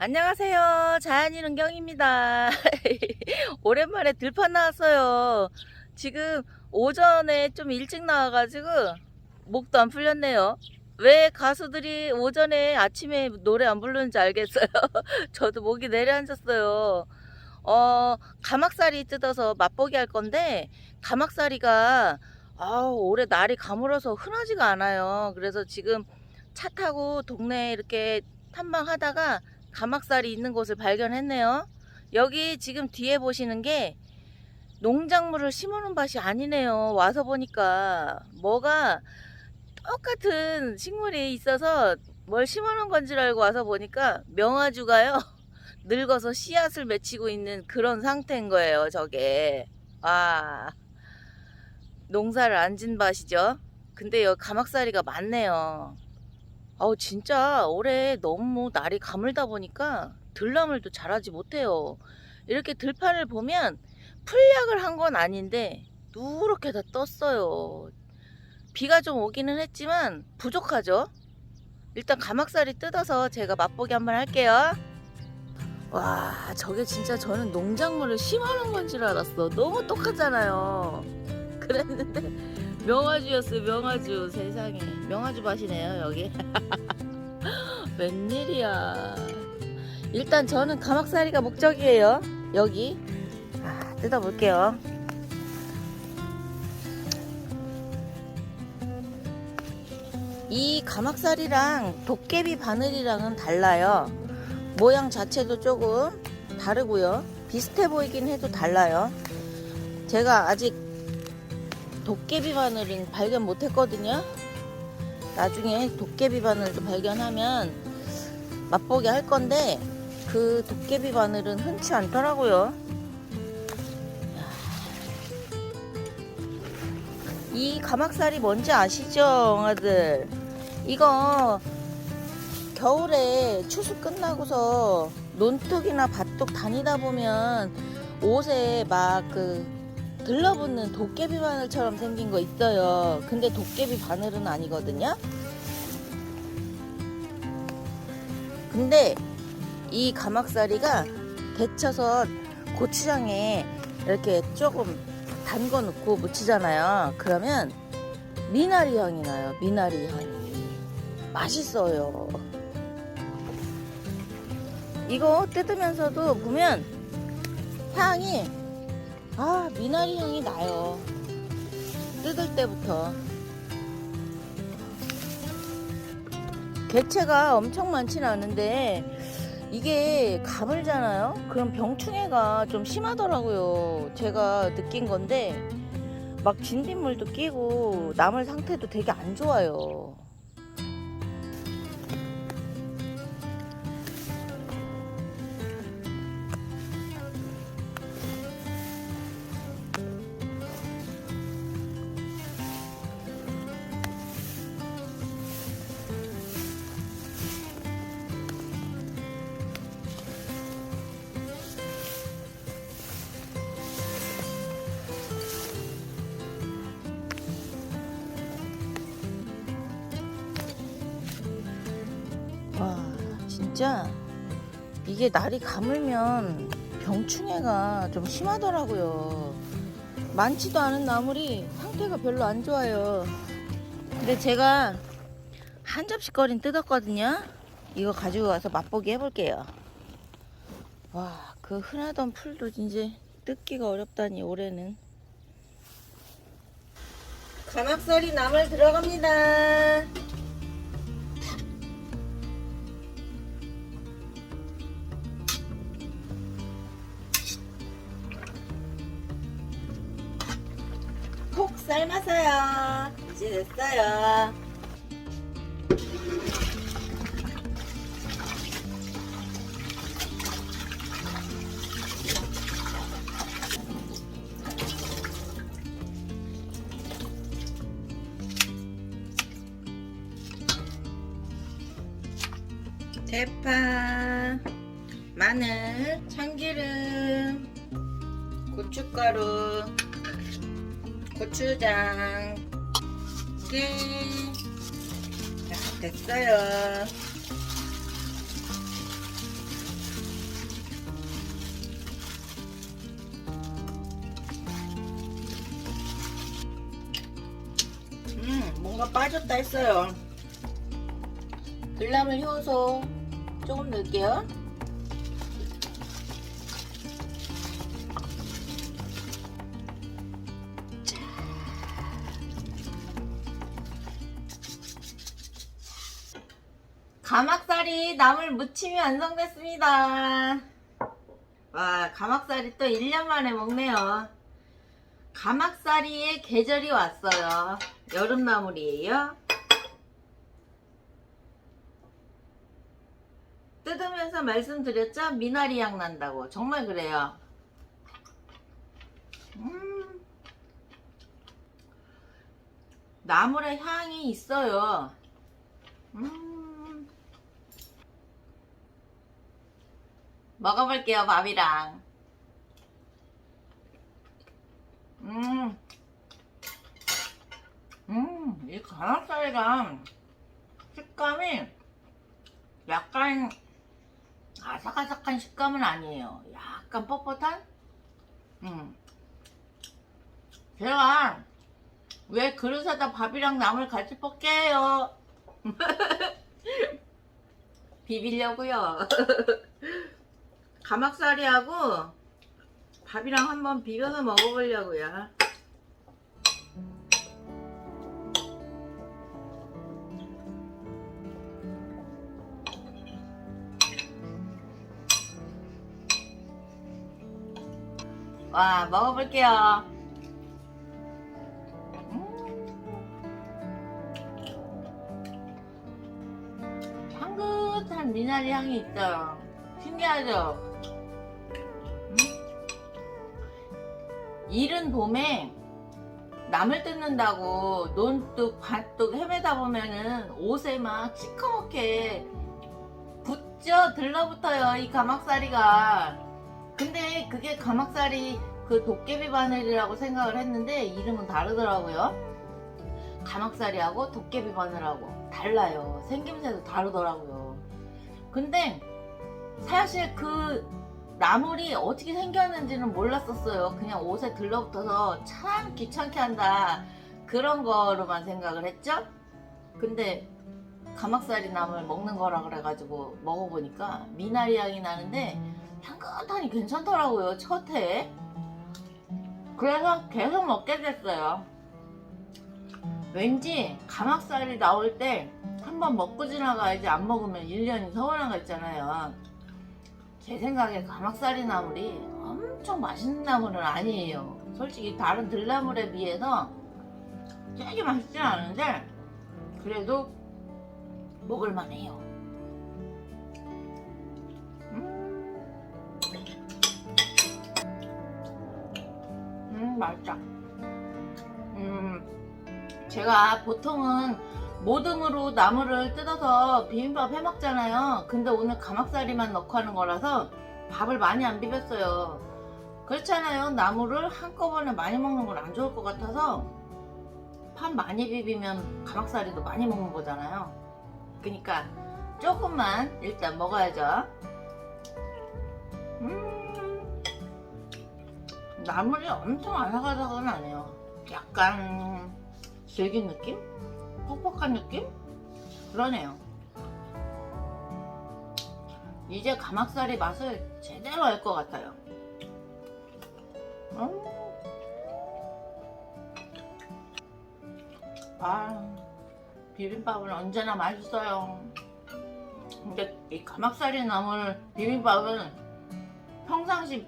안녕하세요. 자연인 은경입니다. 오랜만에 들판 나왔어요. 지금 오전에 좀 일찍 나와가지고 목도 안 풀렸네요. 왜 가수들이 오전에 아침에 노래 안 부르는지 알겠어요. 저도 목이 내려앉았어요. 어, 가막살이 뜯어서 맛보기 할 건데, 가막살이가, 아 올해 날이 가물어서 흔하지가 않아요. 그래서 지금 차 타고 동네에 이렇게 탐방하다가 가막살이 있는 곳을 발견했네요. 여기 지금 뒤에 보시는 게 농작물을 심어놓은 밭이 아니네요. 와서 보니까 뭐가 똑같은 식물이 있어서 뭘 심어놓은 건줄 알고 와서 보니까 명아주가요. 늙어서 씨앗을 맺히고 있는 그런 상태인 거예요. 저게. 와. 농사를 안 진 밭이죠. 근데 여기 가막살이가 많네요. 아우 진짜 올해 너무 날이 가물다 보니까 들나물도 자라지 못해요. 이렇게 들판을 보면 풀약을 한 건 아닌데 누렇게 다 떴어요. 비가 좀 오기는 했지만 부족하죠. 일단 가막살이 뜯어서 제가 맛보기 한번 할게요. 와 저게 진짜 저는 농작물을 심어놓은 건 줄 알았어. 너무 똑같잖아요. 그랬는데 명아주였어요 명아주. 세상에. 명아주 밭이네요 여기. 웬일이야. 일단 저는 가막살이가 목적이에요 여기. 아, 뜯어볼게요. 이 가막살이랑 도깨비 바늘이랑은 달라요. 모양 자체도 조금 다르고요. 비슷해 보이긴 해도 달라요. 제가 아직 도깨비 바늘은 발견 못했거든요. 나중에 도깨비 바늘도 발견하면 맛보게 할 건데 그 도깨비 바늘은 흔치 않더라고요. 이 가막살이 뭔지 아시죠, 엉아들? 이거 겨울에 추수 끝나고서 논둑이나 밭둑 다니다 보면 옷에 막 그 들러붙는 도깨비 바늘처럼 생긴 거 있어요. 근데 도깨비 바늘은 아니거든요. 근데 이 가막살이가 데쳐서 고추장에 이렇게 조금 담궈 놓고 무치잖아요. 그러면 미나리 향이 나요. 미나리 향이. 맛있어요. 이거 뜯으면서도 보면 향이 아 미나리 향이 나요. 뜯을 때부터. 개체가 엄청 많지는 않은데 이게 가물잖아요? 그럼 병충해가 좀 심하더라고요. 제가 느낀 건데 막 진딧물도 끼고 나물 상태도 되게 안 좋아요 진짜 이게 날이 가물면 병충해가 좀 심하더라고요. 많지도 않은 나물이 상태가 별로 안 좋아요. 근데 제가 한 접시거린 뜯었거든요. 이거 가지고 가서 맛보기 해볼게요. 와 그 흔하던 풀도 이제 뜯기가 어렵다니 올해는. 가막살이 나물 들어갑니다 푹 삶았어요. 이제 됐어요. 대파, 마늘, 참기름, 고춧가루, 고추장. 네. 두 됐어요. 음 뭔가 빠졌다 했어요. 글라멜 효소 조금 넣을게요. 가막살이 나물 무침이 완성됐습니다. 와, 가막살이 또 1년 만에 먹네요. 가막살이의 계절이 왔어요. 여름 나물이에요. 뜯으면서 말씀드렸죠? 미나리 향 난다고. 정말 그래요. 음. 나물의 향이 있어요. 음. 먹어볼게요, 밥이랑. 음. 음, 이 가락살이랑 식감이 약간 아삭아삭한 식감은 아니에요. 약간 뻣뻣한? 음. 제가 왜 그릇에다 밥이랑 나물 같이 볶게요? 비비려고요. 가막살이하고 밥이랑 한번 비벼서 먹어보려고요. 와, 먹어볼게요. 음. 향긋한 미나리 향이 있어요. 신기하죠? 이른 봄에 나물 뜯는다고 논뚝 밭뚝 헤매다 보면은 옷에 막 시커멓게 붙죠 들러붙어요 이 가막살이가. 근데 그게 가막살이 그 도깨비 바늘이라고 생각을 했는데 이름은 다르더라고요. 가막살이하고 도깨비 바늘하고 달라요. 생김새도 다르더라고요. 근데 사실 그 나물이 어떻게 생겼는지는 몰랐었어요. 그냥 옷에 들러붙어서 참 귀찮게 한다. 그런 거로만 생각을 했죠? 근데 가막살이 나물 먹는 거라 그래가지고 먹어보니까 미나리 향이 나는데 향긋하니 괜찮더라고요. 첫 해에. 그래서 계속 먹게 됐어요. 왠지 가막살이 나올 때 한번 먹고 지나가야지 안 먹으면 1년이 서운한 거 있잖아요. 제 생각에 가막살이 나물이 엄청 맛있는 나물은 아니에요. 솔직히 다른 들나물에 비해서 되게 맛있진 않은데 그래도 먹을만 해요. 음, 음 맛있다. 음, 제가 보통은 모듬으로 나물을 뜯어서 비빔밥 해 먹잖아요. 근데 오늘 가막살이만 넣고 하는 거라서 밥을 많이 안 비볐어요. 그렇잖아요. 나물을 한꺼번에 많이 먹는 건 안 좋을 것 같아서 밥 많이 비비면 가막살이도 많이 먹는 거잖아요. 그러니까 조금만 일단 먹어야죠. 음, 나물이 엄청 아삭아삭은 아니에요. 약간 질긴 느낌? 퍽퍽한 느낌? 그러네요. 이제 가막살이 맛을 제대로 알 것 같아요. 음. 아, 비빔밥은 언제나 맛있어요. 근데 이 가막살이 나물 비빔밥은 평상시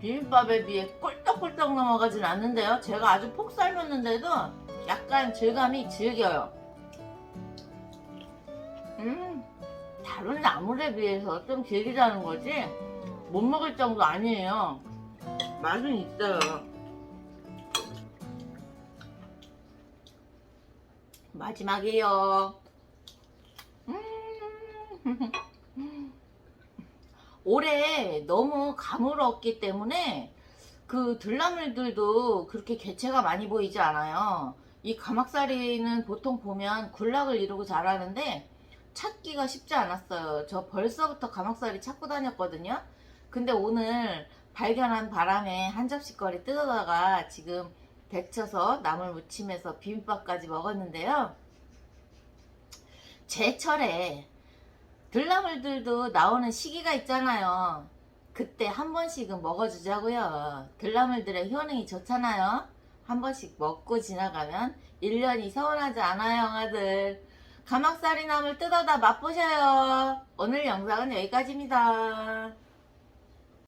비빔밥에 비해 꿀떡꿀떡 넘어가진 않는데요. 제가 아주 폭 삶았는데도 약간 질감이 질겨요. 다른 나물에 비해서 좀 질기다는 거지 못 먹을 정도 아니에요. 맛은 있어요. 마지막이에요. 음. 올해 너무 가물었기 때문에 그 들나물들도 그렇게 개체가 많이 보이지 않아요. 이 가막살이는 보통 보면 군락을 이루고 자라는데 찾기가 쉽지 않았어요. 저 벌써부터 감옥살이 찾고 다녔거든요. 근데 오늘 발견한 바람에 한 접시거리 뜯어다가 지금 데쳐서 나물 무침에서 비빔밥까지 먹었는데요. 제철에 들나물들도 나오는 시기가 있잖아요. 그때 한 번씩은 먹어주자고요. 들나물들의 효능이 좋잖아요. 한 번씩 먹고 지나가면 1년이 서운하지 않아요, 영아들. 가막살이 나물 뜯어다 맛보셔요. 오늘 영상은 여기까지입니다.